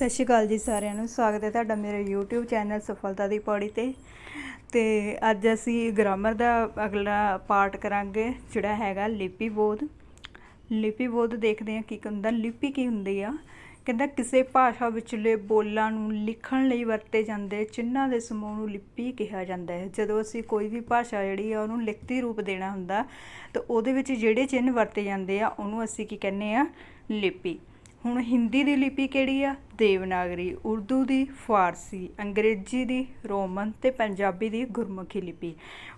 ਸਤਿ ਸ਼੍ਰੀ ਅਕਾਲ ਜੀ ਸਾਰਿਆਂ ਨੂੰ। ਸਵਾਗਤ ਹੈ ਤੁਹਾਡਾ ਮੇਰੇ YouTube ਚੈਨਲ ਸਫਲਤਾ ਦੀ ਪੌੜੀ ਤੇ। ਤੇ ਅੱਜ ਅਸੀਂ ਗ੍ਰਾਮਰ ਦਾ ਅਗਲਾ ਪਾਰਟ ਕਰਾਂਗੇ, ਜਿਹੜਾ ਹੈਗਾ ਲਿਪੀ ਬੋਧ। ਲਿਪੀ ਬੋਧ ਦੇਖਦੇ ਹਾਂ ਕੀ ਹੁੰਦਾ, ਲਿਪੀ ਕੀ ਹੁੰਦੀ ਆ? ਕਹਿੰਦਾ ਕਿਸੇ ਭਾਸ਼ਾ ਵਿਚਲੇ ਬੋਲਾਂ ਨੂੰ ਲਿਖਣ ਲਈ ਵਰਤੇ ਜਾਂਦੇ ਚਿੰਨ੍ਹਾਂ ਦੇ ਸਮੂਹ ਨੂੰ ਲਿਪੀ ਕਿਹਾ ਜਾਂਦਾ ਹੈ। ਜਦੋਂ ਅਸੀਂ ਕੋਈ ਵੀ ਭਾਸ਼ਾ ਜਿਹੜੀ ਆ, ਉਹਨੂੰ ਲਿਖਤੀ ਰੂਪ ਦੇਣਾ ਹੁੰਦਾ, ਤਾਂ ਉਹਦੇ ਵਿੱਚ ਜਿਹੜੇ ਚਿੰਨ੍ਹ ਵਰਤੇ ਜਾਂਦੇ ਆ, ਉਹਨੂੰ ਅਸੀਂ ਕੀ ਕਹਿੰਦੇ ਆ? ਲਿਪੀ। ਹੁਣ ਹਿੰਦੀ ਦੀ ਲਿਪੀ ਕਿਹੜੀ ਆ? ਦੇਵਨਾਗਰੀ, ਉਰਦੂ ਦੀ, ਫਾਰਸੀ, ਅੰਗਰੇਜ਼ੀ ਦੀ, ਰੋਮਨ ਤੇ ਪੰਜਾਬੀ ਦੀ ਗੁਰਮੁਖੀ ਲਿਪੀ।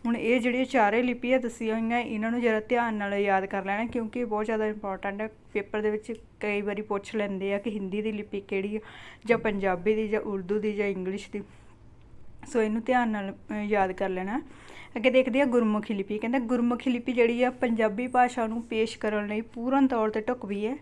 ਹੁਣ ਇਹ ਜਿਹੜੀਆਂ ਚਾਰੇ ਲਿਪੀਆਂ ਦੱਸੀਆਂ ਹੋਈਆਂ, ਇਹਨਾਂ ਨੂੰ ਜਰਾ ਧਿਆਨ ਨਾਲ ਯਾਦ ਕਰ ਲੈਣਾ, ਕਿਉਂਕਿ ਇਹ ਬਹੁਤ ਜ਼ਿਆਦਾ ਇੰਪੋਰਟੈਂਟ ਹੈ ਪੇਪਰ ਦੇ ਵਿੱਚ ਕਈ ਵਾਰੀ ਪੁੱਛ ਲੈਂਦੇ ਆ ਕਿ ਹਿੰਦੀ ਦੀ ਲਿਪੀ ਕਿਹੜੀ ਆ, ਜਾਂ ਪੰਜਾਬੀ ਦੀ, ਜਾਂ ਉਰਦੂ ਦੀ, ਜਾਂ ਇੰਗਲਿਸ਼ ਦੀ। ਸੋ ਇਹਨੂੰ ਧਿਆਨ ਨਾਲ ਯਾਦ ਕਰ ਲੈਣਾ। ਅੱਗੇ ਦੇਖਦੇ ਆ ਗੁਰਮੁਖੀ ਲਿਪੀ। ਕਹਿੰਦਾ ਗੁਰਮੁਖੀ ਲਿਪੀ ਜਿਹੜੀ ਆ ਪੰਜਾਬੀ ਭਾਸ਼ਾ ਨੂੰ ਪੇਸ਼ ਕਰਨ ਲਈ ਪੂਰਨ ਤੌਰ ਤੇ ਢੁਕਵੀਂ ਹੈ।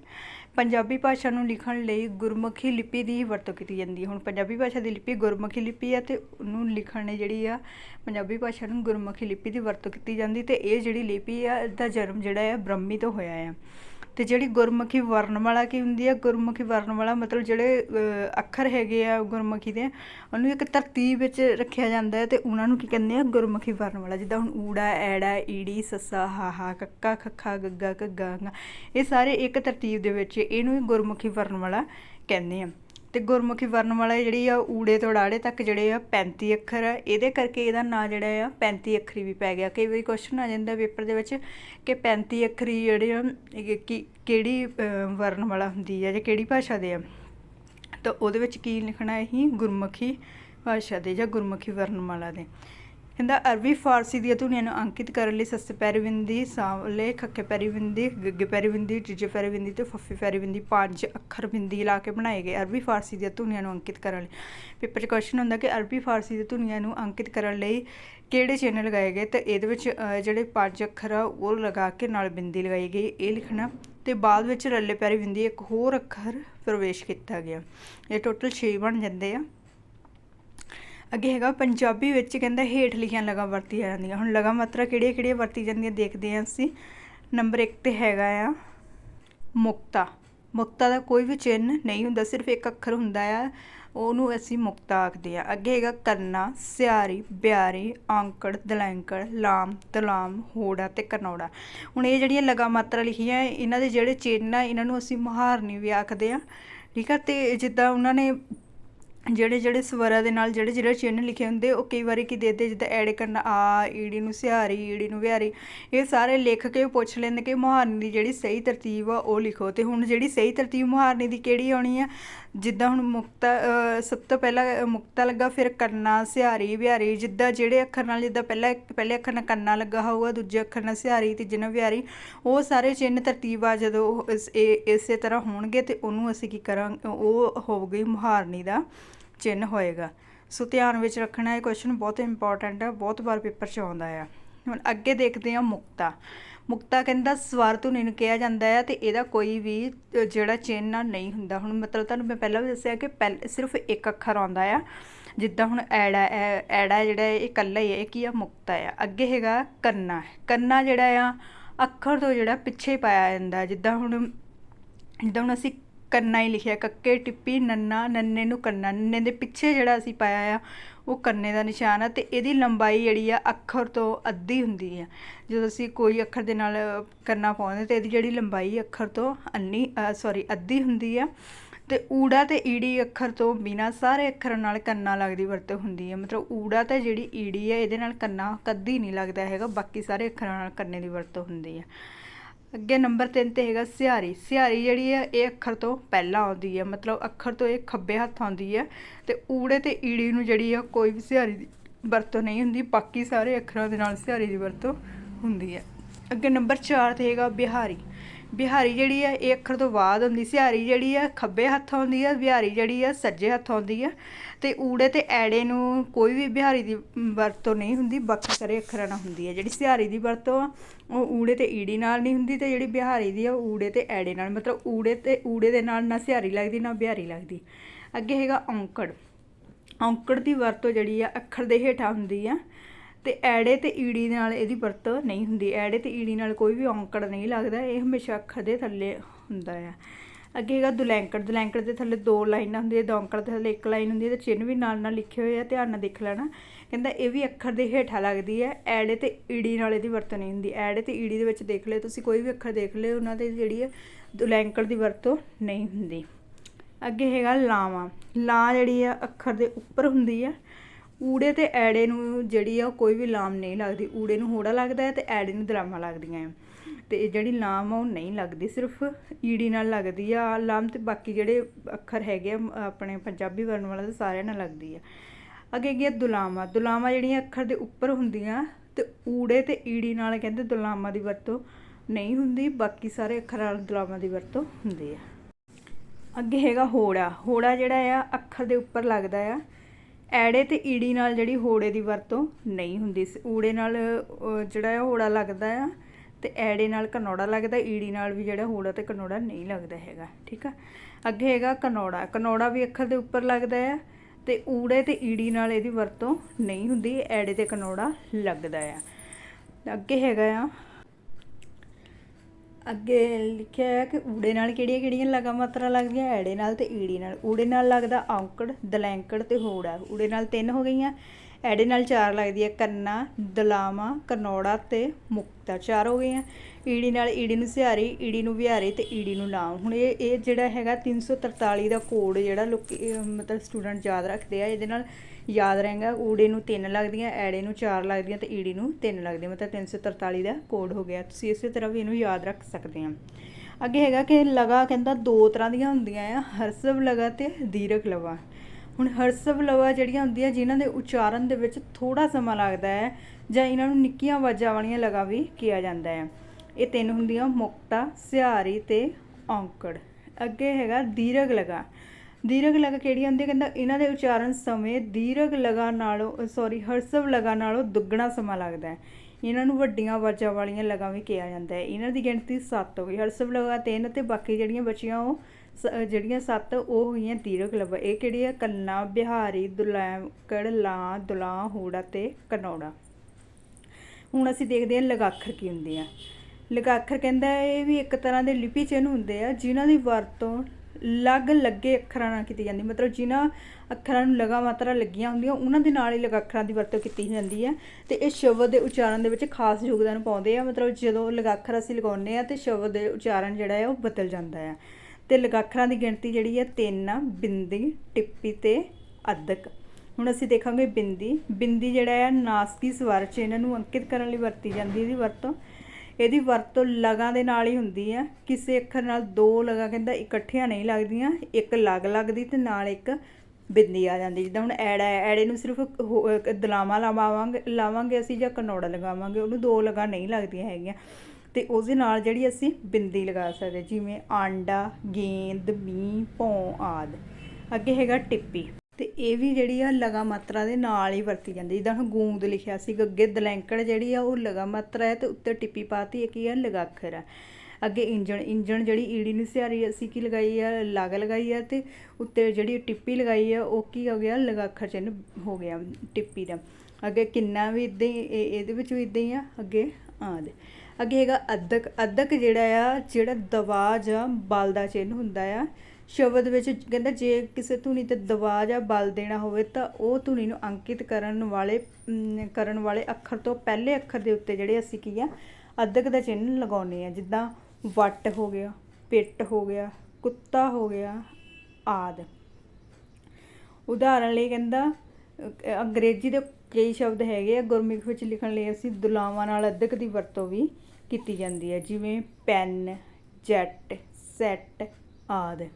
ਪੰਜਾਬੀ ਭਾਸ਼ਾ ਨੂੰ ਲਿਖਣ ਲਈ ਗੁਰਮੁਖੀ ਲਿਪੀ ਦੀ ਵਰਤੋਂ ਕੀਤੀ ਜਾਂਦੀ ਹੈ। ਹੁਣ ਪੰਜਾਬੀ ਭਾਸ਼ਾ ਦੀ ਲਿਪੀ ਗੁਰਮੁਖੀ ਲਿਪੀ ਹੈ ਤੇ ਉਹਨੂੰ ਲਿਖਣ ਲਈ ਜਿਹੜੀ ਆ ਪੰਜਾਬੀ ਭਾਸ਼ਾ ਨੂੰ ਗੁਰਮੁਖੀ ਲਿਪੀ ਦੀ ਵਰਤੋਂ ਕੀਤੀ ਜਾਂਦੀ ਤੇ ਇਹ ਜਿਹੜੀ ਲਿਪੀ ਆ ਦਾ ਜਨਮ ਜਿਹੜਾ ਹੈ ਬ੍ਰਹਮੀ ਤੋਂ ਹੋਇਆ ਹੈ ਅਤੇ ਜਿਹੜੀ ਗੁਰਮੁਖੀ ਵਰਣਮਾਲਾ ਕੀ ਹੁੰਦੀ ਹੈ ਗੁਰਮੁਖੀ ਵਰਣਮਾਲਾ ਮਤਲਬ ਜਿਹੜੇ ਅੱਖਰ ਹੈਗੇ ਆ ਗੁਰਮੁਖੀ ਦੇ, ਉਹਨੂੰ ਇੱਕ ਤਰਤੀਬ ਵਿੱਚ ਰੱਖਿਆ ਜਾਂਦਾ ਹੈ ਤੇ ਉਹਨਾਂ ਨੂੰ ਕੀ ਕਹਿੰਦੇ ਆ, ਗੁਰਮੁਖੀ ਵਰਣਮਾਲਾ, ਜਿੱਦਾਂ ਹੁਣ ਊੜਾ, ਐੜਾ, ਈੜੀ, ਸੱਸਾ ਹਾਹਾ ਕੱਕਾ, ਖੱਖਾ, ਗੱਗਾ, ਘੱਗਾ, ਗਾ, ਇਹ ਸਾਰੇ ਇੱਕ ਤਰਤੀਬ ਦੇ ਵਿੱਚ ਇਹਨੂੰ ਹੀ ਗੁਰਮੁਖੀ ਵਰਣਮਾਲਾ ਕਹਿੰਦੇ ਆ। ਤੇ ਗੁਰਮੁਖੀ ਵਰਣਮਾਲਾ ਜਿਹੜੀ ਆ ਊੜੇ ਤੋਂ ੜਾੜੇ ਤੱਕ ਜਿਹੜੇ ਆ 35 ਅੱਖਰ ਆ ਇਹਦੇ ਕਰਕੇ ਇਹਦਾ ਨਾਂ ਜਿਹੜਾ ਆ 35 ਅੱਖਰੀ ਵੀ ਪੈ ਗਿਆ। ਕਈ ਵਾਰੀ ਕੁਐਸਚਨ ਆ ਜਾਂਦਾ ਪੇਪਰ ਦੇ ਵਿੱਚ ਕਿ 35 ਅੱਖਰੀ ਜਿਹੜੇ ਆ ਕਿ ਕਿਹੜੀ ਅ, ਵਰਣਮਾਲਾ ਹੁੰਦੀ ਆ ਜਾਂ ਕਿਹੜੀ ਭਾਸ਼ਾ ਦੇ ਆ। ਤਾਂ ਉਹਦੇ ਵਿੱਚ ਕੀ ਲਿਖਣਾ ਹੈ ਗੁਰਮੁਖੀ ਭਾਸ਼ਾ ਦੇ ਜਾਂ ਗੁਰਮੁਖੀ ਵਰਣਮਾਲਾ ਦੇ। ਕਹਿੰਦਾ, ਅਰਬੀ ਫਾਰਸੀ ਦੀਆਂ ਧੁਨੀਆਂ ਨੂੰ ਅੰਕਿਤ ਕਰਨ ਲਈ ਸੱਸੇ ਪੈਰੀ ਬਿੰਦੀ ਸਾਵਲੇ ਖੱਕੇ ਪੈਰੀ ਬਿੰਦੀ ਗੱਗੇ ਪੈਰੀ ਬਿੰਦੀ ਤੀਜੇ ਪੈਰੀ ਬਿੰਦੀ ਤੇ ਫੱਫੇ ਪੈਰੀ ਬਿੰਦੀ ਪੰਜ ਅੱਖਰ ਬਿੰਦੀ ਲਾ ਕੇ ਬਣਾਏ ਗਏ। ਅਰਬੀ ਫਾਰਸੀ ਦੀਆਂ ਧੁਨੀਆਂ ਨੂੰ ਅੰਕਿਤ ਕਰਨ ਲਈ। ਪੇਪਰ 'ਚ ਕੁਐਸਚਨ ਹੁੰਦਾ ਕਿ ਅਰਬੀ ਫਾਰਸੀ ਦੀਆਂ ਧੁਨੀਆਂ ਨੂੰ ਅੰਕਿਤ ਕਰਨ ਲਈ ਕਿਹੜੇ ਚਿੰਨ੍ਹ ਲਗਾਏ ਗਏ? ਤੇ ਇਹਦੇ ਵਿੱਚ ਜਿਹੜੇ ਪੰਜ ਅੱਖਰ ਆ, ਉਹ ਲਗਾ ਕੇ ਨਾਲ ਬਿੰਦੀ ਲਗਾਈ ਗਈ। ਇਹ ਲਿਖਣਾ, ਤੇ ਬਾਅਦ ਵਿੱਚ ਰੱਲੇ ਪੈਰੀ ਬਿੰਦੀ ਇੱਕ ਹੋਰ ਅੱਖਰ ਪ੍ਰਵੇਸ਼ ਕੀਤਾ ਗਿਆ। ਇਹ ਟੋਟਲ 6 ਬਣ ਜਾਂਦੇ ਆ। ਅੱਗੇ ਹੈਗਾ ਪੰਜਾਬੀ ਵਿੱਚ ਕਹਿੰਦਾ ਹੇਠ ਲਿਖੀਆਂ ਲਗਾਂ ਵਰਤੀਆਂ ਜਾਂਦੀਆਂ। ਹੁਣ ਲਗਾ ਮਾਤਰਾ ਕਿਹੜੀਆਂ ਕਿਹੜੀਆਂ ਵਰਤੀ ਜਾਂਦੀਆਂ ਦੇਖਦੇ ਹਾਂ ਅਸੀਂ। ਨੰਬਰ 1 ਤੇ ਹੈਗਾ ਆ ਮੁਕਤਾ। ਮੁਕਤਾ ਦਾ ਕੋਈ ਵੀ ਚਿੰਨ੍ਹ ਨਹੀਂ ਹੁੰਦਾ, ਸਿਰਫ ਇੱਕ ਅੱਖਰ ਹੁੰਦਾ ਆ, ਉਹਨੂੰ ਅਸੀਂ ਮੁਕਤਾ ਆਖਦੇ ਆ ਅੱਗੇ ਹੈਗਾ ਕਰਨਾ, ਸਿਆਰੀ, ਬਿਆਰੀ ਆਂਕੜ ਦਲੈਂਕੜ, ਲਾਮ, ਤਲਾਮ, ਹੋੜਾ ਤੇ ਕਨੌੜਾ ਹੁਣ ਇਹ ਜਿਹੜੀਆਂ ਲਗਾ ਮਾਤਰਾ ਲਿਖੀਆਂ, ਇਹਨਾਂ ਦੇ ਜਿਹੜੇ ਚਿੰਨ੍ਹ ਆ, ਇਹਨਾਂ ਨੂੰ ਅਸੀਂ ਮੁਹਾਰਨੀ ਵੀ ਆਖਦੇ ਆ ਠੀਕ ਆ, ਤੇ ਜਿੱਦਾਂ ਉਹਨਾਂ ਨੇ ਜਿਹੜੇ ਜਿਹੜੇ ਸਵਰਾਂ ਦੇ ਨਾਲ ਜਿਹੜੇ ਜਿਹੜੇ ਚਿੰਨ੍ਹ ਲਿਖੇ ਹੁੰਦੇ, ਉਹ ਕਈ ਵਾਰੀ ਕੀ ਦੇਦੇ, ਜਿੱਦਾਂ ਐਡ ਕਰਨਾ ਆ, ਈੜੀ ਨੂੰ ਸਿਹਾਰੀ, ਈੜੀ ਨੂੰ ਵਿਹਾਰੀ, ਇਹ ਸਾਰੇ ਲਿਖ ਕੇ ਪੁੱਛ ਲੈਂਦੇ ਕਿ ਮੁਹਾਰਨੀ ਦੀ ਜਿਹੜੀ ਸਹੀ ਤਰਤੀਬ ਆ, ਉਹ ਲਿਖੋ। ਤੇ ਹੁਣ ਜਿਹੜੀ ਸਹੀ ਤਰਤੀਬ ਮੁਹਾਰਨੀ ਦੀ ਕਿਹੜੀ ਆਉਣੀ ਆ? ਜਿੱਦਾਂ ਹੁਣ ਮੁਕਤਾ ਸਭ ਤੋਂ ਪਹਿਲਾਂ ਮੁਕਤਾ ਲੱਗਾ, ਫਿਰ ਕਰਨਾ ਸਿਹਾਰੀ, ਵਿਹਾਰੀ, ਜਿੱਦਾਂ ਜਿਹੜੇ ਅੱਖਰ ਨਾਲ, ਜਿੱਦਾਂ ਪਹਿਲਾਂ, ਪਹਿਲੇ ਅੱਖਰ ਨਾਲ ਕੰਨਾ ਲੱਗਾ ਹੋਊਗਾ, ਦੂਜੇ ਅੱਖਰ ਨਾਲ ਸਿਹਾਰੀ, ਤੀਜੇ ਨਾਲ ਵਿਹਾਰੀ, ਉਹ ਸਾਰੇ ਚਿੰਨ੍ਹ ਤਰਤੀਬ ਆ, ਜਦੋਂ ਉਹ ਇਸੇ ਤਰ੍ਹਾਂ ਹੋਣਗੇ, ਤੇ ਉਹਨੂੰ ਅਸੀਂ ਕੀ ਕਰਾਂਗੇ, ਉਹ ਹੋਊਗੀ ਮੁਹਾਰਨੀ ਦਾ। ਚਿੰਨ੍ਹ ਹੋਏਗਾ। ਸੋ ਧਿਆਨ ਵਿੱਚ ਰੱਖਣਾ ਇਹ ਕੁਐਸਚਨ ਬਹੁਤ ਇੰਪੋਰਟੈਂਟ ਹੈ ਬਹੁਤ ਵਾਰ ਪੇਪਰ 'ਚ ਆਉਂਦਾ ਆ। ਹੁਣ ਅੱਗੇ ਦੇਖਦੇ ਹਾਂ ਮੁਕਤਾ। ਮੁਕਤਾ ਕਹਿੰਦਾ ਸਵਰ ਧੁਨੀ ਨੂੰ ਕਿਹਾ ਜਾਂਦਾ ਹੈ ਤੇ ਇਹਦਾ ਕੋਈ ਵੀ ਜਿਹੜਾ ਚਿੰਨ੍ਹ ਆ ਨਹੀਂ ਹੁੰਦਾ। ਹੁਣ ਮਤਲਬ ਤੁਹਾਨੂੰ ਮੈਂ ਪਹਿਲਾਂ ਵੀ ਦੱਸਿਆ ਕਿ ਪਹਿਲ, ਸਿਰਫ ਇੱਕ ਅੱਖਰ ਆਉਂਦਾ ਆ। ਜਿੱਦਾਂ ਹੁਣ ਐੜਾ ਐੜਾ ਜਿਹੜਾ ਇਹ ਇਕੱਲਾ ਹੀ ਹੈ ਕੀ ਆ? ਮੁਕਤਾ ਆ। ਅੱਗੇ ਹੈਗਾ ਕੰਨਾ। ਕੰਨਾ ਜਿਹੜਾ ਆ, ਅੱਖਰ ਤੋਂ ਜਿਹੜਾ ਪਿੱਛੇ ਪਾਇਆ ਜਾਂਦਾ। ਜਿੱਦਾਂ ਹੁਣ ਜਿੱਦਾਂ ਹੁਣ ਅਸੀਂ ਕੰਨਾ ਹੀ ਲਿਖਿਆ, ਕੱਕੇ, ਟਿੱਪੀ, ਨੰਨਾ, ਨੰਨੇ ਨੂੰ ਕੰਨਾ। ਨੰਨੇ ਦੇ ਪਿੱਛੇ ਜਿਹੜਾ ਅਸੀਂ ਪਾਇਆ ਆ, ਉਹ ਕੰਨੇ ਦਾ ਨਿਸ਼ਾਨ ਆ ਤੇ ਇਹਦੀ ਲੰਬਾਈ ਜਿਹੜੀ ਆ, ਅੱਖਰ ਤੋਂ ਅੱਧੀ ਹੁੰਦੀ ਆ। ਜਦੋਂ ਅਸੀਂ ਕੋਈ ਅੱਖਰ ਦੇ ਨਾਲ ਕੰਨਾ ਪਾਉਂਦੇ ਤੇ ਇਹਦੀ ਜਿਹੜੀ ਲੰਬਾਈ ਅੱਖਰ ਤੋਂ ਅੰਨੀ ਸੌਰੀ ਅੱਧੀ ਹੁੰਦੀ ਆ ਤੇ ਊੜਾ ਤੇ ਈੜੀ ਅੱਖਰ ਤੋਂ ਬਿਨਾ ਸਾਰੇ ਅੱਖਰਾਂ ਨਾਲ ਕੰਨਾ ਲੱਗਦੀ ਵਰਤੋਂ ਹੁੰਦੀ ਹੈ ਮਤਲਬ ਊੜਾ ਤੇ ਜਿਹੜੀ ਈੜੀ ਹੈ ਇਹਦੇ ਨਾਲ ਕੰਨਾ ਕਦੀ ਨਹੀਂ ਲੱਗਦਾ ਹੈਗਾ, ਬਾਕੀ ਸਾਰੇ ਅੱਖਰਾਂ ਨਾਲ ਕੰਨੇ ਦੀ ਵਰਤੋਂ ਹੁੰਦੀ ਹੈ ਅੱਗੇ ਨੰਬਰ 3 ਤੇ ਹੈਗਾ ਸਿਹਾਰੀ। ਸਿਹਾਰੀ ਜਿਹੜੀ ਹੈ ਇਹ ਅੱਖਰ ਤੋਂ ਪਹਿਲਾਂ ਆਉਂਦੀ ਹੈ ਮਤਲਬ ਅੱਖਰ ਤੋਂ ਇਹ ਖੱਬੇ ਹੱਥ ਆਉਂਦੀ ਹੈ ਤੇ ਊੜੇ ਤੇ ਈੜੀ ਨੂੰ ਜਿਹੜੀ ਆ, ਕੋਈ ਵੀ ਸਿਹਾਰੀ ਦੀ ਵਰਤੋਂ ਨਹੀਂ ਹੁੰਦੀ। ਬਾਕੀ ਸਾਰੇ ਅੱਖਰਾਂ ਦੇ ਨਾਲ ਸਿਹਾਰੀ ਦੀ ਵਰਤੋਂ ਹੁੰਦੀ ਹੈ ਅੱਗੇ ਨੰਬਰ 4 ਤੇ ਹੈਗਾ ਬਿਹਾਰੀ। ਬਿਹਾਰੀ ਜਿਹੜੀ ਆ, ਇਹ ਅੱਖਰ ਤੋਂ ਬਾਅਦ ਹੁੰਦੀ ਸਿਹਾਰੀ ਜਿਹੜੀ ਆ, ਖੱਬੇ ਹੱਥ ਆਉਂਦੀ ਆ, ਬਿਹਾਰੀ ਜਿਹੜੀ ਆ, ਸੱਜੇ ਹੱਥ ਆਉਂਦੀ ਆ। ਤੇ ਊੜੇ ਤੇ ਐੜੇ ਨੂੰ ਕੋਈ ਵੀ ਬਿਹਾਰੀ ਦੀ ਵਰਤੋਂ ਨਹੀਂ ਹੁੰਦੀ ਬਾਕੀ ਸਾਰੇ ਅੱਖਰਾਂ ਨਾਲ ਹੁੰਦੀ ਆ। ਜਿਹੜੀ ਸਿਹਾਰੀ ਦੀ ਵਰਤੋਂ ਆ, ਉਹ ਊੜੇ ਤੇ ਈੜੀ ਨਾਲ ਨਹੀਂ ਹੁੰਦੀ ਤੇ ਜਿਹੜੀ ਬਿਹਾਰੀ ਦੀ ਆ, ਉਹ ਊੜੇ ਤੇ ਐੜੇ ਨਾਲ। ਮਤਲਬ ਊੜੇ ਤੇ ਊੜੇ ਦੇ ਨਾਲ ਨਾ ਸਿਹਾਰੀ ਲੱਗਦੀ, ਨਾ ਬਿਹਾਰੀ ਲੱਗਦੀ। ਅੱਗੇ ਹੈਗਾ ਔਂਕੜ। ਔਂਕੜ ਦੀ ਵਰਤੋਂ ਜਿਹੜੀ ਆ, ਅੱਖਰ ਦੇ ਹੇਠਾਂ ਹੁੰਦੀ ਆ। ਤੇ ਐੜੇ ਤੇ ਈੜੀ ਨਾਲ ਇਹਦੀ ਵਰਤੋਂ ਨਹੀਂ ਹੁੰਦੀ। ਐੜੇ ਤੇ ਈੜੀ ਨਾਲ ਕੋਈ ਵੀ ਔਂਕੜ ਨਹੀਂ ਲੱਗਦਾ, ਇਹ ਹਮੇਸ਼ਾ ਅੱਖਰ ਦੇ ਥੱਲੇ ਹੁੰਦਾ ਆ। ਅੱਗੇ ਹੈਗਾ ਦੁਲੈਂਕੜ ਦੁਲੈਂਕੜ ਦੇ ਥੱਲੇ ਦੋ ਲਾਈਨਾਂ ਹੁੰਦੀਆਂ ਦੌਂਕੜ ਦੇ ਥੱਲੇ ਇੱਕ ਲਾਈਨ ਹੁੰਦੀ ਹੈ ਤੇ ਚਿੰਨ੍ਹ ਵੀ ਨਾਲ ਨਾਲ ਲਿਖੇ ਹੋਏ ਆ, ਧਿਆਨ ਨਾਲ ਦੇਖ ਲੈਣਾ। ਕਹਿੰਦਾ ਇਹ ਵੀ ਅੱਖਰ ਦੇ ਹੇਠਾਂ ਲੱਗਦੀ ਹੈ ਐੜੇ ਤੇ ਈੜੀ ਨਾਲ ਇਹਦੀ ਵਰਤੋਂ ਨਹੀਂ ਹੁੰਦੀ। ਐੜੇ ਤੇ ਈੜੀ ਦੇ ਵਿੱਚ ਦੇਖ ਲਿਓ ਤੁਸੀਂ, ਕੋਈ ਵੀ ਅੱਖਰ ਦੇਖ ਲਿਓ, ਉਹਨਾਂ ਦੇ ਜਿਹੜੀ ਹੈ ਦੁਲੈਂਕੜ ਦੀ ਵਰਤੋਂ ਨਹੀਂ ਹੁੰਦੀ। ਅੱਗੇ ਹੈਗਾ ਲਾਵਾਂ। ਲਾ ਜਿਹੜੀ ਆ ਅੱਖਰ ਦੇ ਉੱਪਰ ਹੁੰਦੀ ਆ ਊੜੇ ਅਤੇ ਐੜੇ ਨੂੰ ਜਿਹੜੀ ਆ ਉਹ ਕੋਈ ਵੀ ਲਾਮ ਨਹੀਂ ਲੱਗਦੀ। ਊੜੇ ਨੂੰ ਹੋੜਾ ਲੱਗਦਾ ਹੈ ਤੇ ਐੜੇ ਨੂੰ ਦਰਾਮਾ ਲੱਗਦੀਆਂ ਆ ਅਤੇ ਜਿਹੜੀ ਲਾਮ ਆ ਉਹ ਨਹੀਂ ਲੱਗਦੀ, ਸਿਰਫ ਈੜੀ ਨਾਲ ਲੱਗਦੀ ਆ। ਲਾਮ ਅਤੇ ਬਾਕੀ ਜਿਹੜੇ ਅੱਖਰ ਹੈਗੇ ਆ ਆਪਣੇ ਪੰਜਾਬੀ ਵਰਨ ਵਾਲਾ ਤੇ ਸਾਰਿਆਂ ਨਾਲ ਲੱਗਦੀ ਆ। ਅੱਗੇ ਗਿਆ ਦੁਲਾਮਾ। ਦੁਲਾਮਾ ਜਿਹੜੀਆਂ ਅੱਖਰ ਦੇ ਉੱਪਰ ਹੁੰਦੀਆਂ ਤੇ ਊੜੇ ਤੇ ਈੜੀ ਨਾਲ ਕਹਿੰਦੇ ਦੁਲਾਮਾ ਦੀ ਵਰਤੋਂ ਨਹੀਂ ਹੁੰਦੀ, ਬਾਕੀ ਸਾਰੇ ਅੱਖਰਾਂ ਨਾਲ ਦੁਲਾਮਾ ਦੀ ਵਰਤੋਂ ਹੁੰਦੀ ਆ। ਅੱਗੇ ਹੈਗਾ ਹੋੜਾ ਹੋੜਾ ਜਿਹੜਾ ਆ, ਅੱਖਰ ਦੇ ਉੱਪਰ ਲੱਗਦਾ ਆ। ਐੜੇ ਤੇ ਈੜੀ ਨਾਲ ਜਿਹੜੀ ਹੋੜੇ ਦੀ ਵਰਤੋਂ ਨਹੀਂ ਹੁੰਦੀ ਸੀ। ਊੜੇ ਨਾਲ ਜਿਹੜਾ ਆ ਹੋੜਾ ਲੱਗਦਾ ਆ, ਤੇ ਐੜੇ ਨਾਲ ਕਨੌੜਾ ਲੱਗਦਾ, ਈੜੀ ਨਾਲ ਵੀ ਜਿਹੜਾ ਹੋੜਾ ਤੇ ਕਨੌੜਾ ਨਹੀਂ ਲੱਗਦਾ ਹੈਗਾ, ਠੀਕ ਆ? ਅੱਗੇ ਹੈਗਾ ਕਨੌੜਾ ਕਨੌੜਾ ਵੀ ਅੱਖਰ ਦੇ ਉੱਪਰ ਲੱਗਦਾ ਆ, ਤੇ ਊੜੇ ਤੇ ਈੜੀ ਨਾਲ ਇਹਦੀ ਵਰਤੋਂ ਨਹੀਂ ਹੁੰਦੀ ਐੜੇ ਤੇ ਕਨੌੜਾ ਲੱਗਦਾ ਆ। ਅੱਗੇ ਹੈਗਾ ਆ ਅੱਗੇ ਲਿਖਿਆ ਹੈ ਕਿ ਊੜੇ ਨਾਲ ਕਿਹੜੀਆਂ ਕਿਹੜੀਆਂ ਲਗਾ ਮਾਤਰਾ ਲੱਗਦੀਆਂ ਐੜੇ ਨਾਲ ਤੇ ਈੜੀ ਨਾਲ। ਊੜੇ ਨਾਲ ਲੱਗਦਾ ਔਂਕੜ, ਦਲੈਂਕੜ ਤੇ ਹੋੜਾ ਊੜੇ ਨਾਲ ਤਿੰਨ ਹੋ ਗਈਆਂ। ਐੜੇ ਨਾਲ ਚਾਰ ਲੱਗਦੀ ਹੈ ਕੰਨਾ ਦਲਾਮਾ ਕਨੌੜਾ ਤੇ ਮੁਕਤਾ। ਚਾਰ ਹੋ ਗਈਆਂ। ਈੜੀ ਨਾਲ ਈੜੀ ਨੂੰ ਸਿਹਾਰੀ, ਈੜੀ ਨੂੰ ਵਿਹਾਰੀ ਤੇ ਈੜੀ ਨੂੰ ਲਾਮ ਹੁਣ ਇਹ ਇਹ ਜਿਹੜਾ ਹੈਗਾ 343 ਦਾ ਕੋਡ ਜਿਹੜਾ ਲੋਕੀ ਮਤਲਬ ਸਟੂਡੈਂਟ ਯਾਦ ਰੱਖਦੇ ਆ। ਇਹਦੇ ਨਾਲ ਯਾਦ ਰਹੇਗਾ, ਊੜੇ ਨੂੰ ਤਿੰਨ ਲੱਗਦੀਆਂ, ਐੜੇ ਨੂੰ ਚਾਰ ਲੱਗਦੀਆਂ ਤੇ ਈੜੀ ਨੂੰ ਤਿੰਨ ਲੱਗਦੀਆਂ। ਮਤਲਬ 343 ਦਾ ਕੋਡ ਹੋ ਗਿਆ। ਤੁਸੀਂ ਇਸੇ ਤਰ੍ਹਾਂ ਵੀ ਇਹਨੂੰ ਯਾਦ ਰੱਖ ਸਕਦੇ ਆ। ਅੱਗੇ ਹੈਗਾ ਕਿ ਲਗਾ ਕਹਿੰਦਾ ਦੋ ਤਰ੍ਹਾਂ ਦੀਆਂ ਹੁੰਦੀਆਂ ਆ, ਹਰਸਵ ਲਗਾ ਤੇ ਦੀਰਕ ਲਵਾ ਹੁਣ ਹਰਸਵ ਲਵਾ ਜਿਹੜੀਆਂ ਹੁੰਦੀਆਂ ਜਿਨ੍ਹਾਂ ਦੇ ਉਚਾਰਨ ਦੇ ਵਿੱਚ ਥੋੜਾ ਸਮਾਂ ਲੱਗਦਾ ਹੈ ਜਾਂ ਇਹਨਾਂ ਨੂੰ ਨਿੱਕੀਆਂ ਆਵਾਜ਼ਾਂ ਵਾਲੀਆਂ ਲਗਾ ਵੀ ਕਿਹਾ ਜਾਂਦਾ ਹੈ। ਇਹ ਤਿੰਨ ਹੁੰਦੀਆਂ ਮੁਕਤਾ ਸਿਹਾਰੀ ਤੇ ਔਂਕੜ। ਅੱਗੇ ਹੈਗਾ ਦੀਰਘ ਲਗਾ। ਦੀਰਘ ਲਗਾ ਕਿਹੜੀ ਹੁੰਦੀ ਕਹਿੰਦਾ ਇਹਨਾਂ ਦੇ ਉਚਾਰਨ ਸਮੇਂ ਦੀਰਘ ਲਗਾ ਨਾਲੋਂ ਸੌਰੀ ਹਰਸਵ ਲਗਾ ਨਾਲੋਂ ਦੁੱਗਣਾ ਸਮਾਂ ਲੱਗਦਾ ਹੈ। ਇਹਨਾਂ ਨੂੰ ਵੱਡੀਆਂ ਆਵਾਜ਼ਾਂ ਵਾਲੀਆਂ ਲਗਾ ਵੀ ਕਿਹਾ ਜਾਂਦਾ ਹੈ। ਇਹਨਾਂ ਦੀ ਗਿਣਤੀ 7 ਹੋ ਗਈ। ਹਰਸਵ ਲਗਾ ਤਿੰਨ ਤੇ ਬਾਕੀ ਜਿਹੜੀਆਂ ਬਚੀਆਂ ਉਹ ਜਿਹੜੀਆਂ ਸੱਤ ਉਹ ਹੋਈਆਂ ਤੀਰਕ ਲਗਾ ਇਹ ਕਿਹੜੀ ਆ? ਕੰਨਾ, ਬਿਹਾਰੀ ਦੁਲੈਂਕੜ ਲਾਂ ਦੁਲਾਂ ਹੂੜਾ ਤੇ ਕਨੌੜਾ। ਹੁਣ ਅਸੀਂ ਦੇਖਦੇ ਹਾਂ ਲਗਾਖਰ ਕੀ ਹੁੰਦੇ ਆ। ਲਗਾਖਰ ਕਹਿੰਦਾ ਇਹ ਵੀ ਇੱਕ ਤਰ੍ਹਾਂ ਦੇ ਲਿਪੀ ਚਿੰਨ੍ਹ ਹੁੰਦੇ ਆ, ਜਿਨ੍ਹਾਂ ਦੀ ਵਰਤੋਂ ਲੱਗ ਲੱਗੇ ਅੱਖਰਾਂ ਨਾਲ ਕੀਤੀ ਜਾਂਦੀ। ਮਤਲਬ ਜਿਨ੍ਹਾਂ ਅੱਖਰਾਂ ਨੂੰ ਲਗਾ ਮਾਤਰਾ ਲੱਗੀਆਂ ਹੁੰਦੀਆਂ, ਉਹਨਾਂ ਦੇ ਨਾਲ ਹੀ ਲਗਾਖਰਾਂ ਦੀ ਵਰਤੋਂ ਕੀਤੀ ਜਾਂਦੀ ਹੈ ਤੇ ਇਹ ਸ਼ਬਦ ਦੇ ਉਚਾਰਨ ਦੇ ਵਿੱਚ ਖਾਸ ਯੋਗਦਾਨ ਪਾਉਂਦੇ ਆ। ਮਤਲਬ ਜਦੋਂ ਲਗਾਖਰ ਅਸੀਂ ਲਗਾਉਂਦੇ ਆ ਤੇ ਸ਼ਬਦ ਦੇ ਉਚਾਰਨ ਜਿਹੜਾ ਹੈ ਉਹ ਬਦਲ ਜਾਂਦਾ ਹੈ ਤੇ ਲਗਾਖਰਾਂ ਦੀ ਗਿਣਤੀ ਜਿਹੜੀ ਹੈ ਤਿੰਨ ਆ, ਬਿੰਦੀ, ਟਿੱਪੀ ਤੇ ਅੱਧਕ ਹੁਣ ਅਸੀਂ ਦੇਖਾਂਗੇ ਬਿੰਦੀ। ਬਿੰਦੀ ਜਿਹੜਾ ਹੈ ਨਾਸਕੀ ਸਵਰ ਚ ਇਹਨਾਂ ਨੂੰ ਅੰਕਿਤ ਕਰਨ ਲਈ ਵਰਤੀ ਜਾਂਦੀ ਇਹਦੀ ਵਰਤੋਂ। ਇਹਦੀ ਵਰਤੋਂ ਲਗਾਂ ਦੇ ਨਾਲ ਹੀ ਹੁੰਦੀ ਆ ਕਿਸੇ ਅੱਖਰ ਨਾਲ ਦੋ ਲਗਾਂ ਕਹਿੰਦਾ ਇਕੱਠੀਆਂ ਨਹੀਂ ਲੱਗਦੀਆਂ, ਇੱਕ ਲਗ ਲੱਗਦੀ ਤੇ ਨਾਲ ਇੱਕ ਬਿੰਦੀ ਆ ਜਾਂਦੀ। ਜਿੱਦਾਂ ਹੁਣ ਐੜਾ ਹੈ, ਐੜੇ ਨੂੰ ਸਿਰਫ ਹੋ- ਇੱਕ ਦਲਾਮਾ ਲਾਵਾਂਗੇ ਲਾਵਾਂਗੇ ਅਸੀਂ ਜਾਂ ਕਨੌੜਾ ਲਗਾਵਾਂਗੇ, ਉਹਨੂੰ ਦੋ ਲਗਾਂ ਨਹੀਂ ਲੱਗਦੀਆਂ ਹੈਗੀਆਂ। ਅਤੇ ਉਸ ਨਾਲ ਜਿਹੜੀ ਅਸੀਂ ਬਿੰਦੀ ਲਗਾ ਸਕਦੇ ਜਿਵੇਂ ਆਂਡਾ, ਗੇਂਦ, ਮੀਂਹ, ਭੌਂ ਆਦਿ। ਅੱਗੇ ਹੈਗਾ ਟਿੱਪੀ। ਅਤੇ ਇਹ ਵੀ ਜਿਹੜੀ ਆ ਲਗਾ ਮਾਤਰਾ ਦੇ ਨਾਲ ਹੀ ਵਰਤੀ ਜਾਂਦੀ। ਜਿੱਦਾਂ ਹੁਣ ਗੂੰਦ ਲਿਖਿਆ ਸੀ ਅੱਗੇ ਦਲੈਂਕੜ ਜਿਹੜੀ ਆ ਉਹ ਲਗਾ ਮਾਤਰਾ ਹੈ ਅਤੇ ਉੱਤੇ ਟਿੱਪੀ ਪਾਤੀ ਇਹ ਕੀ ਆ ਲਗਾਖਰ ਆ ਅੱਗੇ ਇੰਜਣ ਇੰਜਣ ਜਿਹੜੀ ਈੜੀ ਨੂੰ ਸਿਹਾਰੀ ਅਸੀਂ ਕੀ ਲਗਾਈ ਆ? ਲਗ ਲਗਾਈ ਆ ਤੇ ਉੱਤੇ ਜਿਹੜੀ ਟਿੱਪੀ ਲਗਾਈ ਆ, ਉਹ ਕੀ ਹੋ ਗਿਆ? ਲਗਾਖਰ ਚਿੰਨ੍ਹ ਹੋ ਗਿਆ ਟਿੱਪੀ ਦਾ। ਅੱਗੇ ਕਿੰਨਾ ਵੀ ਇੱਦਾਂ ਹੀ, ਇਹ- ਇਹਦੇ ਵਿੱਚ ਵੀ ਇੱਦਾਂ ਹੀ ਆ, ਅੱਗੇ ਆਦਿ ਅੱਗੇ ਹੈਗਾ ਅੱਧਕ ਅੱਧਕ ਜਿਹੜਾ ਆ, ਜਿਹੜਾ ਦਵਾ ਜਾਂ ਬਲ ਦਾ ਚਿੰਨ੍ਹ ਹੁੰਦਾ ਆ, ਸ਼ਬਦ ਵਿੱਚ ਕਹਿੰਦਾ ਜੇ ਕਿਸੇ ਧੁਨੀ ਤੇ ਦਬਾ ਜਾਂ ਬਲ ਦੇਣਾ ਹੋਵੇ ਤਾਂ ਉਹ ਧੁਨੀ ਨੂੰ ਅੰਕਿਤ ਕਰਨ ਵਾਲੇ ਕਰਨ ਵਾਲੇ ਅੱਖਰ ਤੋਂ ਪਹਿਲੇ ਅੱਖਰ ਦੇ ਉੱਤੇ ਜਿਹੜੇ ਅਸੀਂ ਕੀ ਆ ਅੱਧਕ ਦਾ ਚਿੰਨ੍ਹ ਲਗਾਉਨੇ ਆ, ਜਿੱਦਾਂ ਵੱਟ ਹੋ ਗਿਆ, ਪਿੱਟ ਹੋ ਗਿਆ, ਕੁੱਤਾ ਹੋ ਗਿਆ ਆਦ। ਉਦਾਹਰਣ ਲਈ ਕਹਿੰਦਾ ਅੰਗਰੇਜ਼ੀ ਦੇ ਕਈ ਸ਼ਬਦ ਹੈਗੇ ਆ, ਗੁਰਮੁਖ ਵਿੱਚ ਲਿਖਣ ਲਈ ਅਸੀਂ ਦੁਲਾਵਾਂ ਨਾਲ ਅਦਕ ਦੀ ਵਰਤੋਂ ਵੀ ਕੀਤੀ ਜਾਂਦੀ ਹੈ, ਜਿਵੇਂ ਪੈਨ, ਜੈਟ, ਸੈੱਟ ਆਦਿ।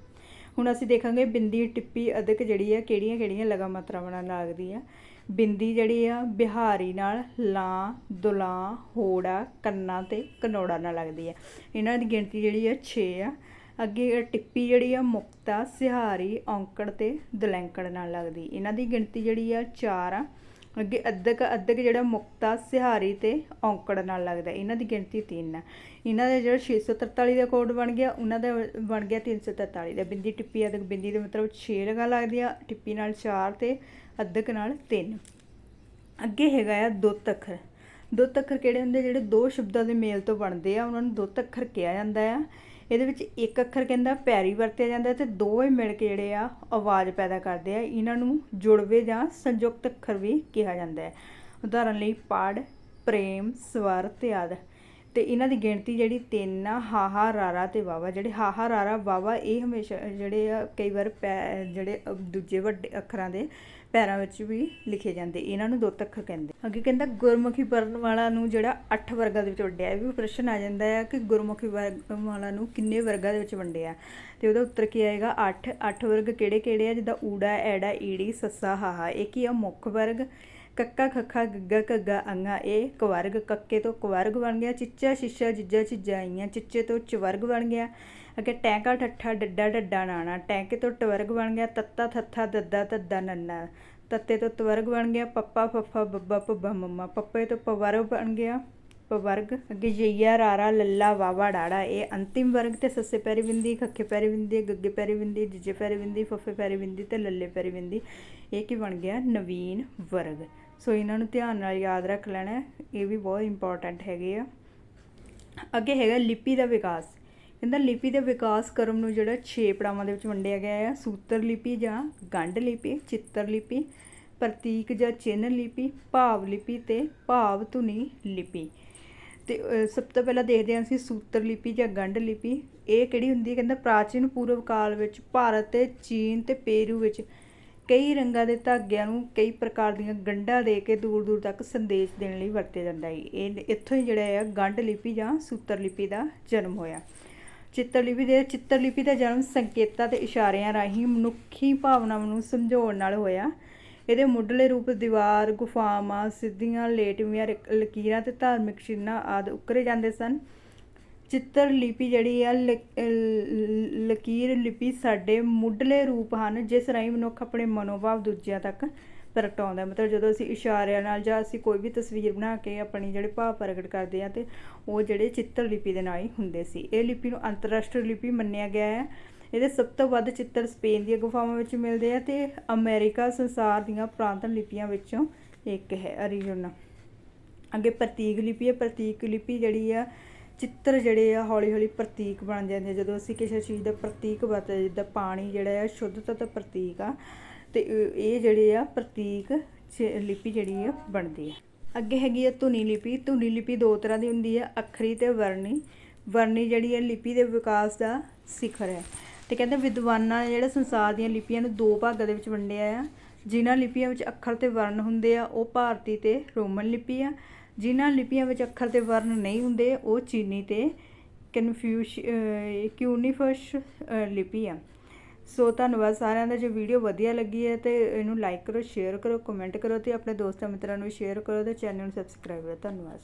ਹੁਣ ਅਸੀਂ ਦੇਖਾਂਗੇ ਬਿੰਦੀ, ਟਿੱਪੀ, ਅਦਕ ਜਿਹੜੀ ਆ, ਕਿਹੜੀਆਂ ਕਿਹੜੀਆਂ ਲਗਾ ਮਾਤਰਾਵਾਂ ਨਾਲ ਲੱਗਦੀ ਆ। ਬਿੰਦੀ ਜਿਹੜੀ ਆ, ਬਿਹਾਰੀ ਨਾਲ ਲਾਂ, ਦੁਲਾਂ, ਹੋੜਾ, ਕੰਨਾ ਤੇ ਕਨੌੜਾ ਨਾਲ ਲੱਗਦੀ ਆ। ਇਹਨਾਂ ਦੀ ਗਿਣਤੀ ਜਿਹੜੀ ਆ 6 ਆ। ਅੱਗੇ ਟਿੱਪੀ ਜਿਹੜੀ ਆ, ਮੁਕਤਾ, ਸਿਹਾਰੀ, ਔਂਕੜ ਤੇ ਦਲੈਂਕੜ ਨਾਲ ਲੱਗਦੀ। ਇਹਨਾਂ ਦੀ ਗਿਣਤੀ ਜਿਹੜੀ ਆ 4 ਆ। ਅੱਗੇ ਅੱਧਕ ਅੱਧਕ ਜਿਹੜਾ ਮੁਕਤਾ ਸਿਹਾਰੀ ਤੇ ਔਂਕੜ ਨਾਲ ਲੱਗਦਾ ਇਹਨਾਂ ਦੀ ਗਿਣਤੀ 3 ਆ ਇਹਨਾਂ ਦਾ ਜਿਹੜਾ 643 ਦਾ ਕੋਡ ਬਣ ਗਿਆ, ਉਹਨਾਂ ਦਾ ਬਣ ਗਿਆ 343 ਦਾ। ਬਿੰਦੀ ਟਿੱਪੀ ਅਦਕ ਬਿੰਦੀ ਦੇ ਮਤਲਬ 6 ਲਗਾ ਲੱਗਦੀ ਆ ਟਿੱਪੀ ਨਾਲ 4 ਤੇ ਅੱਧਕ ਨਾਲ 3 ਅੱਗੇ ਹੈਗਾ ਆ ਦੁੱਤ ਅੱਖਰ ਦੁੱਤ ਅੱਖਰ ਕਿਹੜੇ ਹੁੰਦੇ? ਜਿਹੜੇ ਦੋ ਸ਼ਬਦਾਂ ਦੇ ਮੇਲ ਤੋਂ ਬਣਦੇ ਆ, ਉਹਨਾਂ ਨੂੰ ਦੁੱਤ ਅੱਖਰ ਕਿਹਾ ਜਾਂਦਾ ਆ। ਇਹਦੇ ਵਿੱਚ ਇੱਕ ਅੱਖਰ ਕਹਿੰਦਾ ਪੈਰੀ ਵਰਤਿਆ ਜਾਂਦਾ ਤੇ ਦੋਵੇਂ ਮਿਲ ਕੇ ਜਿਹੜੇ ਆ ਆਵਾਜ਼ ਪੈਦਾ ਕਰਦੇ ਆ। ਇਹਨਾਂ ਨੂੰ ਜੁੜਵੇ ਜਾਂ ਸੰਯੁਕਤ ਅੱਖਰ ਵੀ ਕਿਹਾ ਜਾਂਦਾ ਹੈ। ਉਦਾਹਰਨ ਲਈ ਪੜ, ਪ੍ਰੇਮ, ਸਵਰ ਤੇ ਆਦਿ। ਅਤੇ ਇਹਨਾਂ ਦੀ ਗਿਣਤੀ ਜਿਹੜੀ ਤਿੰਨ ਆ, ਹਾਹਾ, ਰਾਰਾ ਅਤੇ ਵਾਵਾ ਜਿਹੜੇ ਹਾਹਾ, ਰਾਰਾ ਵਾਵਾ ਇਹ ਹਮੇਸ਼ਾ ਜਿਹੜੇ ਆ, ਕਈ ਵਾਰ ਪੈ, ਜਿਹੜੇ ਦੂਜੇ ਵੱਡੇ ਅੱਖਰਾਂ ਦੇ ਪੈਰਾਂ ਵਿੱਚ ਵੀ ਲਿਖੇ ਜਾਂਦੇ। ਇਹਨਾਂ ਨੂੰ ਦੋ ਅੱਖਰ ਕਹਿੰਦੇ। ਅੱਗੇ ਕਹਿੰਦਾ, ਗੁਰਮੁਖੀ ਵਰਣ ਵਾਲਾ ਨੂੰ ਜਿਹੜਾ 8 ਵਰਗਾਂ ਦੇ ਵਿੱਚ ਵੰਡਿਆ ਇਹ ਵੀ ਪ੍ਰਸ਼ਨ ਆ ਜਾਂਦਾ ਹੈ ਕਿ ਗੁਰਮੁਖੀ ਵਰਣ ਵਾਲਾ ਨੂੰ ਕਿੰਨੇ ਵਰਗਾਂ ਦੇ ਵਿੱਚ ਵੰਡਿਆ ਤੇ ਉਹਦਾ ਉੱਤਰ ਕੀ ਆਏਗਾ? 8 8 ਵਰਗ ਕਿਹੜੇ ਕਿਹੜੇ ਆ? ਜਿੱਦਾਂ ਊੜਾ, ਐੜਾ, ਈੜੀ, ਸੱਸਾ, ਹਾਹਾ। ਇਹ ਕੀ ਆ, ਮੁੱਖ ਵਰਗ। ਕੱਕਾ ਖੱਖਾ ਗੱਗਾ ਘੱਗਾ ਅੰਗਾ ਇਹ ਕਵਰਗ ਕੱਕੇ ਤੋਂ ਕਵਰਗ ਬਣ ਗਿਆ, ਚਿੱਚਾ ਸ਼ਿਸ਼ਾ ਜਿੱਜਾ ਚਿੱਜਾ ਆਈਆਂ, ਚਿੱਚੇ ਤੋਂ ਚਵਰਗ ਬਣ ਗਿਆ, ਅੱਗੇ ਟੈਂਕਾ ਠੱਠਾ ਡੱਡਾ ਡੱਡਾ ਨਾਣਾ, ਟੈਂਕੇ ਤੋਂ ਟਵਰਗ ਬਣ ਗਿਆ, ਤੱਤਾ ਥੱਥਾ ਦੱਦਾ ਤੱਦਾ ਨੰਨਾ, ਤੱਤੇ ਤੋਂ ਤਵਰਗ ਬਣ ਗਿਆ, ਪੱਪਾ ਫੱਫਾ ਬੱਬਾ ਪੱਬਾ ਮੰਮਾ, ਪੱਪੇ ਤੋਂ ਪਵਰ ਬਣ ਗਿਆ, ਪਵਰਗ, ਅੱਗੇ ਜਈਆ ਰਾਰਾ ਲੱਲਾ ਵਾਵਾ ਡਾੜਾ, ਇਹ ਅੰਤਿਮ ਵਰਗ ਤੇ ਸੱਸੇ ਪੈਰੀ ਬਿੰਦੀ ਖੱਖੇ ਪੈਰੀ ਬਿੰਦੀ ਗੱਗੇ ਪੈਰੀ ਬਿੰਦੀ ਜਿੱਜੇ ਪੈਰੀ ਬਿੰਦੀ ਫੱਫੇ ਪੈਰੀ ਬਿੰਦੀ ਤੇ ਲੱਲੇ ਪੈਰੀ ਬਿੰਦੀ ਇਹ ਕੀ ਬਣ ਗਿਆ? ਨਵੀਨ ਵਰਗ। ਸੋ ਇਹਨਾਂ ਨੂੰ ਧਿਆਨ ਨਾਲ ਯਾਦ ਰੱਖ ਲੈਣਾ ਇਹ ਵੀ ਬਹੁਤ ਇੰਪੋਰਟੈਂਟ ਹੈਗੇ ਆ। ਅੱਗੇ ਹੈਗਾ ਲਿਪੀ ਦਾ ਵਿਕਾਸ। ਕਹਿੰਦਾ ਲਿਪੀ ਦੇ ਵਿਕਾਸ ਕਰਮ ਨੂੰ ਜਿਹੜਾ 6 ਪੜਾਵਾਂ ਦੇ ਵਿੱਚ ਵੰਡਿਆ ਗਿਆ ਹੈ। ਸੂਤਰ ਲਿਪੀ ਜਾਂ ਗੰਢ ਲਿਪੀ, ਚਿੱਤਰ ਲਿਪੀ, ਪ੍ਰਤੀਕ ਜਾਂ ਚਿੰਨ੍ਹ ਲਿਪੀ, ਭਾਵ ਲਿਪੀ ਤੇ ਭਾਵ ਧੁਨੀ ਲਿਪੀ। ਤੇ ਸਭ ਤੋਂ ਪਹਿਲਾਂ ਦੇਖਦੇ ਹਾਂ ਅਸੀਂ ਸੂਤਰ ਲਿਪੀ ਜਾਂ ਗੰਢ ਲਿਪੀ। ਇਹ ਕਿਹੜੀ ਹੁੰਦੀ ਹੈ? ਕਹਿੰਦਾ ਪ੍ਰਾਚੀਨ ਪੂਰਵ ਕਾਲ ਵਿੱਚ ਭਾਰਤ ਤੇ ਚੀਨ ਤੇ ਪੇਰੂ ਵਿੱਚ ਕਈ ਰੰਗਾਂ ਦੇ ਧਾਗਿਆਂ ਨੂੰ ਕਈ ਪ੍ਰਕਾਰ ਦੀਆਂ ਗੰਢਾਂ ਦੇ ਕੇ ਦੂਰ ਦੂਰ ਤੱਕ ਸੰਦੇਸ਼ ਦੇਣ ਲਈ ਵਰਤਿਆ ਜਾਂਦਾ ਹੈ। ਇਹ ਇੱਥੋਂ ਹੀ ਜਿਹੜਾ ਆ ਗੰਢ ਲਿਪੀ ਜਾਂ ਸੂਤਰ ਲਿਪੀ ਦਾ ਜਨਮ ਹੋਇਆ। ਚਿੱਤਰ ਲਿਪੀ ਦੇ, ਚਿੱਤਰ ਲਿਪੀ ਦਾ ਜਨਮ ਸੰਕੇਤਾਂ ਤੇ ਇਸ਼ਾਰਿਆਂ ਰਾਹੀਂ ਮਨੁੱਖੀ ਭਾਵਨਾਵਾਂ ਨੂੰ ਸਮਝਾਉਣ ਨਾਲ ਹੋਇਆ। ਇਹਦੇ ਮੁੱਢਲੇ ਰੂਪ ਦੀਵਾਰ, ਗੁਫਾਵਾਂ, ਸਿੱਧੀਆਂ, ਲੇਟਵੀਆਂ ਰ- ਲਕੀਰਾਂ ਤੇ ਧਾਰਮਿਕ ਚਿੰਨ੍ਹਾਂ ਆਦਿ ਉਕਰੇ ਜਾਂਦੇ ਸਨ। ਚਿੱਤਰ ਲਿਪੀ ਜਿਹੜੀ ਆ, ਲ- ਲਕੀਰ ਲਿਪੀ ਸਾਡੇ ਮੁੱਢਲੇ ਰੂਪ ਹਨ, ਜਿਸ ਰਾਹੀਂ ਮਨੁੱਖ ਆਪਣੇ ਮਨੋਭਾਵ ਦੂਜਿਆਂ ਤੱਕ ਪ੍ਰਗਟਾਉਂਦਾ ਮਤਲਬ ਜਦੋਂ ਅਸੀਂ ਇਸ਼ਾਰਿਆਂ ਨਾਲ ਜਾਂ ਅਸੀਂ ਕੋਈ ਵੀ ਤਸਵੀਰ ਬਣਾ ਕੇ ਆਪਣੀ ਜਿਹੜੇ ਭਾਵ ਪ੍ਰਗਟ ਕਰਦੇ ਆ ਤੇ ਉਹ ਜਿਹੜੇ ਚਿੱਤਰ ਲਿਪੀ ਦੇ ਨਾਲ ਹੀ ਹੁੰਦੇ ਸੀ। ਇਹ ਲਿਪੀ ਨੂੰ ਅੰਤਰਰਾਸ਼ਟਰੀ ਲਿਪੀ ਮੰਨਿਆ ਗਿਆ ਹੈ। ਇਹਦੇ ਸਭ ਤੋਂ ਵੱਧ ਚਿੱਤਰ ਸਪੇਨ ਦੀਆਂ ਗੁਫਾਵਾਂ ਵਿੱਚ ਮਿਲਦੇ ਆ ਤੇ ਅਮਰੀਕਾ ਸੰਸਾਰ ਦੀਆਂ ਪ੍ਰਾਂਤਨ ਲਿਪੀਆਂ ਵਿੱਚੋਂ ਇੱਕ ਹੈ, ਅਰੀਜ਼ੋਨਾ। ਅੱਗੇ ਪ੍ਰਤੀਕ ਲਿਪੀ ਹੈ। ਪ੍ਰਤੀਕ ਲਿਪੀ ਜਿਹੜੀ ਆ ਚਿੱਤਰ ਜਿਹੜੇ ਆ ਹੌਲੀ ਹੌਲੀ ਪ੍ਰਤੀਕ ਬਣ ਜਾਂਦੇ ਆ। ਜਦੋਂ ਅਸੀਂ ਕਿਸੇ ਚੀਜ਼ ਦਾ ਪ੍ਰਤੀਕ ਵਰਤਦੇ ਜਿੱਦਾਂ ਪਾਣੀ ਜਿਹੜਾ ਆ ਸ਼ੁੱਧਤਾ ਦਾ ਪ੍ਰਤੀਕ ਆ, ਤੇ ਇਹ- ਜਿਹੜੇ ਆ ਪ੍ਰਤੀਕ ਚ- ਲਿਪੀ ਜਿਹੜੀ ਆ, ਬਣਦੀ ਆ। ਅੱਗੇ ਹੈਗੀ ਆ ਧੁਨੀ ਲਿਪੀ। ਧੁਨੀ ਲਿਪੀ ਦੋ ਤਰ੍ਹਾਂ ਦੀ ਹੁੰਦੀ ਆ, ਅੱਖਰੀ ਤੇ ਵਰਣੀ। ਵਰਣੀ ਜਿਹੜੀ ਆ, ਲਿਪੀ ਦੇ ਵਿਕਾਸ ਦਾ ਸਿਖਰ ਹੈ ਤੇ ਕਹਿੰਦੇ ਵਿਦਵਾਨਾਂ ਨੇ ਜਿਹੜਾ ਸੰਸਾਰ ਦੀਆਂ ਲਿਪੀਆਂ ਨੂੰ ਦੋ ਭਾਗਾਂ ਦੇ ਵਿੱਚ ਵੰਡਿਆ ਆ। ਜਿਨ੍ਹਾਂ ਲਿਪੀਆਂ ਵਿੱਚ ਅੱਖਰ ਤੇ ਵਰਣ ਹੁੰਦੇ ਆ, ਉਹ ਭਾਰਤੀ ਤੇ ਰੋਮਨ ਲਿਪੀ ਆ। ਜਿਨ੍ਹਾਂ ਲਿਪੀਆਂ ਵਿੱਚ ਅੱਖਰ ਤੇ ਵਰਣ ਨਹੀਂ ਹੁੰਦੇ, ਉਹ ਚੀਨੀ ਤੇ ਕਨਫਿਊਸ਼ ਕਿਊਨੀਫਸ਼ ਲਿਪੀ ਆ। ਸੋ ਧੰਨਵਾਦ ਸਾਰਿਆਂ ਦਾ, ਜੇ ਵੀਡੀਓ ਵਧੀਆ ਲੱਗੀ ਹੈ ਤੇ ਇਹਨੂੰ ਲਾਈਕ ਕਰੋ ਸ਼ੇਅਰ ਕਰੋ ਕਮੈਂਟ ਕਰੋ ਤੇ ਆਪਣੇ ਦੋਸਤਾਂ ਮਿੱਤਰਾਂ ਨੂੰ ਸ਼ੇਅਰ ਕਰੋ ਤੇ ਚੈਨਲ ਨੂੰ ਸਬਸਕ੍ਰਾਈਬ ਕਰੋ। ਧੰਨਵਾਦ।